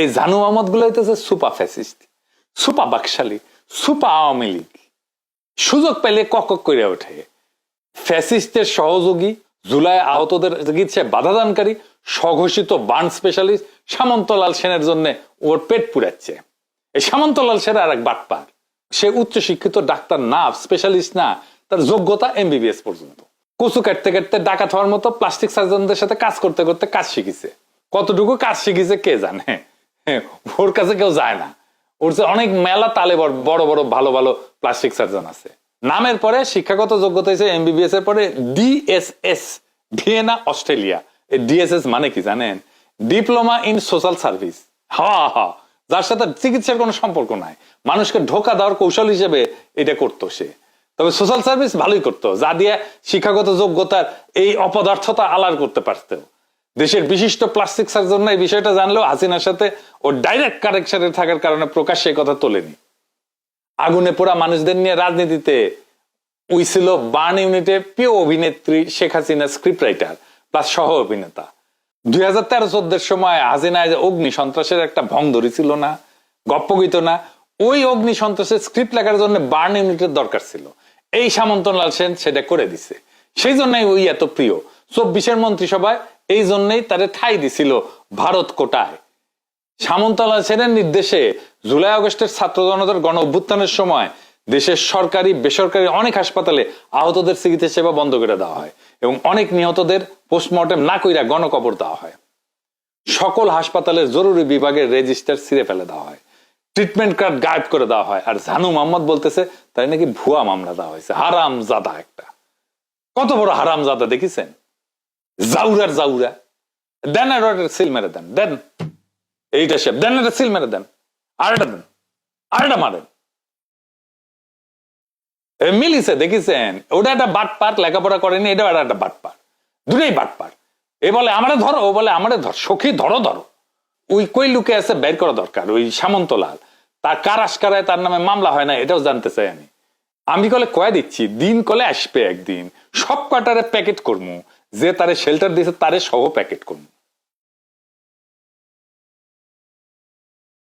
এই জানু আহমদগুলো হইতেছে সুপা ফ্যাসিস্ট সুপা বাকশালী, সুপা আওয়ামী লীগ। সুযোগ পেলে কক করে ওঠে ফ্যাসিস্টের সহযোগী, জুলাই আহতদের চিকিৎসায় বাধাদানকারী স্বঘোষিত বার্ন স্পেশালিস্ট সামন্তলাল সেনের জন্য ওর পেট পুড়াচ্ছে। এই সামন্তলাল সেন আর এক বাটপার। সে উচ্চ শিক্ষিত ডাক্তার না স্পেশালিস্ট না, তার যোগ্যতা এমবিবিএস পর্যন্ত। কচু কাটতে কাটতে ডাকাত হওয়ার মতো প্লাস্টিক সার্জনদের সাথে কাজ করতে করতে কাজ শিখেছে। কতটুকু কাজ শিখেছে কে জানে? ওর কাছে কেউ যায় না। ওর অনেক মেলা তালে বড় বড় ভালো ভালো প্লাস্টিক সার্জন আছে। নামের পরে শিক্ষাগত যোগ্যতা হয়েছে এমবিবিএস এর পরে ডিএসএস ভিয়েনা, অস্ট্রেলিয়া। এই ডিএসএস মানে কি জানেন? ডিপ্লোমা ইন সোশ্যাল সার্ভিস হা হা, যার সাথে চিকিৎসার কোনো সম্পর্ক নাই। মানুষকে ঢোকা দেওয়ার কৌশল হিসেবে এটা করতো সে। তবে সোশ্যাল সার্ভিস ভালোই করতো। যা দিয়ে শিক্ষাগত যোগ্যতার এই অপদার্থতা আলার করতে পারত দেশের বিশিষ্ট প্লাস্টিক সার্জন এই বিষয়টা জানলেও হাসিনার সাথে ও ডাইরেক্ট কানেকশনে থাকার কারণে প্রকাশ্যে কথা তোলেনি। আগুনে পোড়া মানুষদের নিয়ে রাজনীতিতে উই ছিল বার্ন ইউনিটে প্রিয় অভিনেত্রী Sheikh Hasina script writer plus সহ অভিনেতা। দুই হাজার তেরো চোদ্দের সময় হাসিনায় যে অগ্নি সন্ত্রাসের একটা ভং ধরেছিল না, গপ্প গীত না, ওই অগ্নি সন্ত্রাসের স্ক্রিপ্ট লেখার জন্য বার্ন ইউনিটের দরকার ছিল। এই সামন্তলাল সেন সেটা করে দিছে। সেই জন্যই ওই এত প্রিয়। চব্বিশের মন্ত্রিসভায় এই জন্যই তারে ঠাই দিছিল ভারত কোটায়। সামন্তলাল সেনের নির্দেশে জুলাই আগস্টের ছাত্র জনতার গণ অভ্যুত্থানের সময় দেশের সরকারি, বেসরকারি অনেক হাসপাতালে আহতদের চিকিৎসা সেবা বন্ধ করে দেওয়া হয় এবং অনেক নিহতদের পোস্টমর্টেম না কইরা গণকবর দেওয়া হয়। সকল হাসপাতালের জরুরি বিভাগের রেজিস্টার ছিঁড়ে ফেলে দেওয়া হয়। ট্রিটমেন্ট কার্ড গায়েব করে দেওয়া হয়। আর জানু মোহাম্মদ বলতেছে, তাই নাকি ভুয়া মামলা দেওয়া হয়েছে। হারাম জাদা একটা। কত বড় হারাম জাদা দেখিছেন? জাউরার জাউরা। দেন আর সিল মেরে দেন দেন। এইটা সে দেন একটা সিল মেরে দেন আরেকটা দেন আরেকটা মারেন। মিলিছে, দেখিছেন? ওটা একটা বাট পার লেখাপড়া করেনি, এটাও একটা একটা বাট পার দুটোই বাট পার এ বলে, আমারে ধরো, ও বলে, আমারে ধর, সখী, ধরো ধরো। ওই কই লুকে আছে, বের করা দরকার, ওই সামন্তলাল। তার কার আশকারায় তার নামে মামলা হয় না, এটাও জানতে চাই আমি। আমি কলে কয়ে দিচ্ছি, দিন কলে আসবে একদিন। সব কটারে প্যাকেট করব যে তারে শেল্টার দিয়েছে তারে সহ প্যাকেট করব।